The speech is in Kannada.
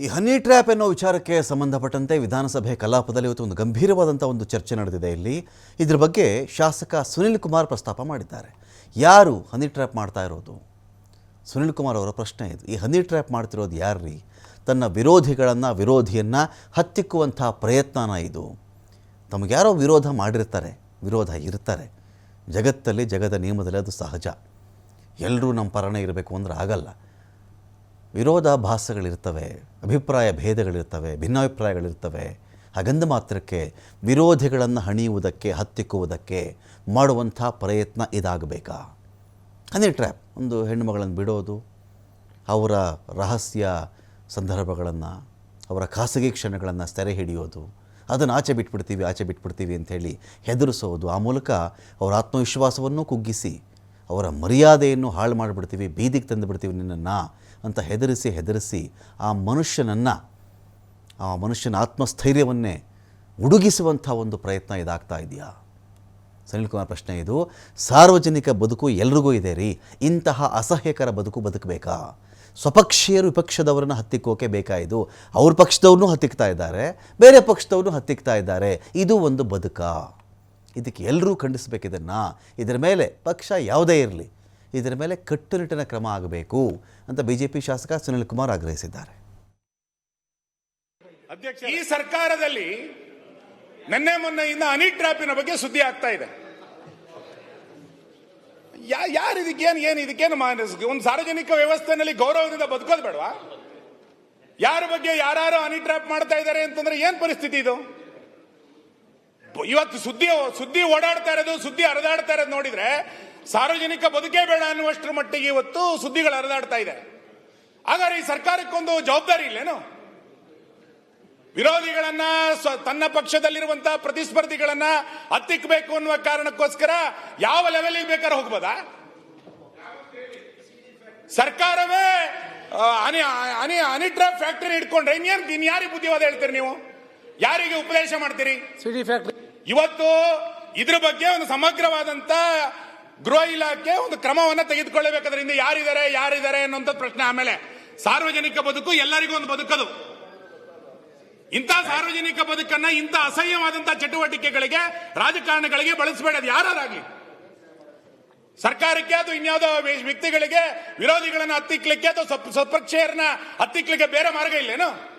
ಈ ಹನಿ ಟ್ರ್ಯಾಪ್ ಎನ್ನುವ ವಿಚಾರಕ್ಕೆ ಸಂಬಂಧಪಟ್ಟಂತೆ ವಿಧಾನಸಭೆ ಕಲಾಪದಲ್ಲಿ ಇವತ್ತು ಒಂದು ಗಂಭೀರವಾದಂಥ ಒಂದು ಚರ್ಚೆ ನಡೆದಿದೆ ಇಲ್ಲಿ. ಇದ್ರ ಬಗ್ಗೆ ಶಾಸಕ ಸುನಿಲ್ ಕುಮಾರ್ ಪ್ರಸ್ತಾಪ ಮಾಡಿದ್ದಾರೆ. ಯಾರು ಹನಿ ಟ್ರ್ಯಾಪ್ ಮಾಡ್ತಾ ಇರೋದು? ಸುನಿಲ್ ಕುಮಾರ್ ಅವರ ಪ್ರಶ್ನೆ ಇದು. ಈ ಹನಿ ಟ್ರ್ಯಾಪ್ ಮಾಡ್ತಿರೋದು ಯಾರ್ರೀ? ತನ್ನ ವಿರೋಧಿಗಳನ್ನು, ವಿರೋಧಿಯನ್ನು ಹತ್ತಿಕ್ಕುವಂಥ ಪ್ರಯತ್ನನ ಇದು. ತಮಗ್ಯಾರೋ ವಿರೋಧ ಮಾಡಿರ್ತಾರೆ, ವಿರೋಧ ಇರ್ತಾರೆ. ಜಗತ್ತಲ್ಲಿ, ಜಗದ ನಿಯಮದಲ್ಲಿ ಅದು ಸಹಜ. ಎಲ್ಲರೂ ನಮ್ಮ ಪರನೇ ಇರಬೇಕು ಅಂದ್ರೆ ಆಗಲ್ಲ. ವಿರೋಧಾಭಾಸಗಳಿರ್ತವೆ ಅಭಿಪ್ರಾಯ ಭೇದಗಳಿರ್ತವೆ, ಭಿನ್ನಾಭಿಪ್ರಾಯಗಳಿರ್ತವೆ. ಹಾಗಂದ ಮಾತ್ರಕ್ಕೆ ವಿರೋಧಿಗಳನ್ನು ಹಣಿಯುವುದಕ್ಕೆ, ಹತ್ತಿಕ್ಕುವುದಕ್ಕೆ ಮಾಡುವಂಥ ಪ್ರಯತ್ನ ಇದಾಗಬೇಕಾ? ಹನಿ ಟ್ರ್ಯಾಪ್, ಒಂದು ಹೆಣ್ಣು ಮಗಳನ್ನು ಬಿಡೋದು, ಅವರ ರಹಸ್ಯ ಸಂದರ್ಭಗಳನ್ನು, ಅವರ ಖಾಸಗಿ ಕ್ಷಣಗಳನ್ನು ಸೆರೆ ಹಿಡಿಯೋದು, ಅದನ್ನು ಆಚೆ ಬಿಟ್ಬಿಡ್ತೀವಿ ಆಚೆ ಬಿಟ್ಬಿಡ್ತೀವಿ ಅಂಥೇಳಿ ಹೆದರಿಸೋದು, ಆ ಮೂಲಕ ಅವರ ಆತ್ಮವಿಶ್ವಾಸವನ್ನು ಕುಗ್ಗಿಸಿ ಅವರ ಮರ್ಯಾದೆಯನ್ನು ಹಾಳು ಮಾಡಿಬಿಡ್ತೀವಿ, ಬೀದಿಗೆ ತಂದು ಬಿಡ್ತೀವಿ ನಿನ್ನನ್ನು ಅಂತ ಹೆದರಿಸಿ ಹೆದರಿಸಿ ಆ ಮನುಷ್ಯನನ್ನು, ಆ ಮನುಷ್ಯನ ಆತ್ಮಸ್ಥೈರ್ಯವನ್ನೇ ಉಡುಗಿಸುವಂಥ ಒಂದು ಪ್ರಯತ್ನ ಇದಾಗ್ತಾ ಇದೆಯಾ? ಸನಿಲ್ ಕುಮಾರ್ ಪ್ರಶ್ನೆ ಇದು, ಸಾರ್ವಜನಿಕ ಬದುಕು ಎಲ್ರಿಗೂ ಇದೆ ರೀ, ಇಂತಹ ಅಸಹ್ಯಕರ ಬದುಕು ಬದುಕಬೇಕಾ? ಸ್ವಪಕ್ಷೀಯರು ವಿಪಕ್ಷದವರನ್ನು ಹತ್ತಿಕ್ಕೋಕೆ ಬೇಕಾಯಿದು ಅವ್ರ ಪಕ್ಷದವ್ರನ್ನೂ ಹತ್ತಿಕ್ತಾ ಇದ್ದಾರೆ, ಬೇರೆ ಪಕ್ಷದವ್ರನ್ನೂ ಹತ್ತಿಕ್ತಾ ಇದ್ದಾರೆ, ಇದು ಒಂದು ಬದುಕ? ಇದಕ್ಕೆ ಎಲ್ಲರೂ ಖಂಡಿಸಬೇಕಿದನ್ನು ಇದರ ಮೇಲೆ ಪಕ್ಷ ಯಾವುದೇ ಇರಲಿ, ಇದರ ಮೇಲೆ ಕಟ್ಟುನಿಟ್ಟಿನ ಕ್ರಮ ಆಗಬೇಕು ಅಂತ ಬಿ ಜೆ ಪಿ ಶಾಸಕ ಸುನಿಲ್ ಕುಮಾರ್ ಆಗ್ರಹಿಸಿದ್ದಾರೆ. ಈ ಸರ್ಕಾರದಲ್ಲಿ ನಿನ್ನೆ ಮೊನ್ನೆಯಿಂದ ಹನಿ ಟ್ರಾಪಿನ ಬಗ್ಗೆ ಸುದ್ದಿ ಆಗ್ತಾ ಇದೆ. ಯಾರು ಇದಕ್ಕೇನು, ಏನು ಇದಕ್ಕೇನು ಒಂದು ಸಾರ್ವಜನಿಕ ವ್ಯವಸ್ಥೆನಲ್ಲಿ ಗೌರವದಿಂದ ಬದುಕೋದು ಬೇಡವಾ? ಯಾರ ಬಗ್ಗೆ ಯಾರು ಹನಿ ಟ್ರಾಪ್ ಮಾಡ್ತಾ ಇದ್ದಾರೆ ಅಂತಂದ್ರೆ ಏನ್ ಪರಿಸ್ಥಿತಿ ಇದು? ಇವತ್ತು ಸುದ್ದಿ ಸುದ್ದಿ ಓಡಾಡ್ತಾ ಇರೋದು, ಸುದ್ದಿ ಹರಿದಾಡ್ತಾ ಇರೋದು ನೋಡಿದ್ರೆ ಸಾರ್ವಜನಿಕ ಬದುಕೇ ಬೇಡ ಅನ್ನುವಷ್ಟರ ಮಟ್ಟಿಗೆ ಇವತ್ತು ಸುದ್ದಿಗಳು ಹರಿದಾಡ್ತಾ ಇದೆ. ಹಾಗಾದ್ರೆ ಈ ಸರ್ಕಾರಕ್ಕೊಂದು ಜವಾಬ್ದಾರಿ ಇಲ್ಲೇನು ವಿರೋಧಿಗಳನ್ನ ತನ್ನ ಪಕ್ಷದಲ್ಲಿರುವಂತಹ ಪ್ರತಿಸ್ಪರ್ಧಿಗಳನ್ನ ಹತ್ತಿಕ್ಕಬೇಕು ಅನ್ನುವ ಕಾರಣಕ್ಕೋಸ್ಕರ ಯಾವ ಲೆವೆಲ್ಗೆ ಬೇಕಾದ್ರೆ ಹೋಗ್ಬೋದಾ? ಸರ್ಕಾರವೇ ಅನಿ ಅನಿ ಅನಿಟ್ರಾ ಫ್ಯಾಕ್ಟರಿ ಇಟ್ಕೊಂಡ್ರೆ ಇನ್ನೇನ್ ಇನ್ ಯಾರಿಗೆ ಬುದ್ಧಿವಾದ ಹೇಳ್ತೀರಿ ನೀವು? ಯಾರಿಗೆ ಉಪದೇಶ ಮಾಡ್ತೀರಿ? ಸಿಡಿ ಫ್ಯಾಕ್ಟ್ರಿ ಇವತ್ತು ಇದ್ರ ಬಗ್ಗೆ ಒಂದು ಸಮಗ್ರವಾದಂತ ಗೃಹ ಇಲಾಖೆ ಒಂದು ಕ್ರಮವನ್ನ ತೆಗೆದುಕೊಳ್ಳಬೇಕಾದ್ರಿಂದ ಯಾರಿದ್ದಾರೆ ಯಾರಿದ್ದಾರೆ ಅನ್ನುವಂಥ ಪ್ರಶ್ನೆ ಆಮೇಲೆ. ಸಾರ್ವಜನಿಕ ಬದುಕು ಎಲ್ಲರಿಗೂ ಒಂದು ಬದುಕದು. ಇಂಥ ಸಾರ್ವಜನಿಕ ಬದುಕನ್ನ ಇಂಥ ಅಸಹ್ಯವಾದಂತಹ ಚಟುವಟಿಕೆಗಳಿಗೆ, ರಾಜಕಾರಣಗಳಿಗೆ ಬಳಸಬೇಡ ಯಾರಾಗಲಿ ಸರ್ಕಾರಕ್ಕೆ ಅದು ಇನ್ಯಾವುದೋ ವ್ಯಕ್ತಿಗಳಿಗೆ ವಿರೋಧಿಗಳನ್ನ ಹತ್ತಿಕ್ಲಿಕ್ಕೆ ಅಥವಾ ಸ್ವಪಕ್ಷೀಯರನ್ನ ಹತ್ತಿಕ್ಲಿಕ್ಕೆ ಬೇರೆ ಮಾರ್ಗ ಇಲ್ಲೇನು?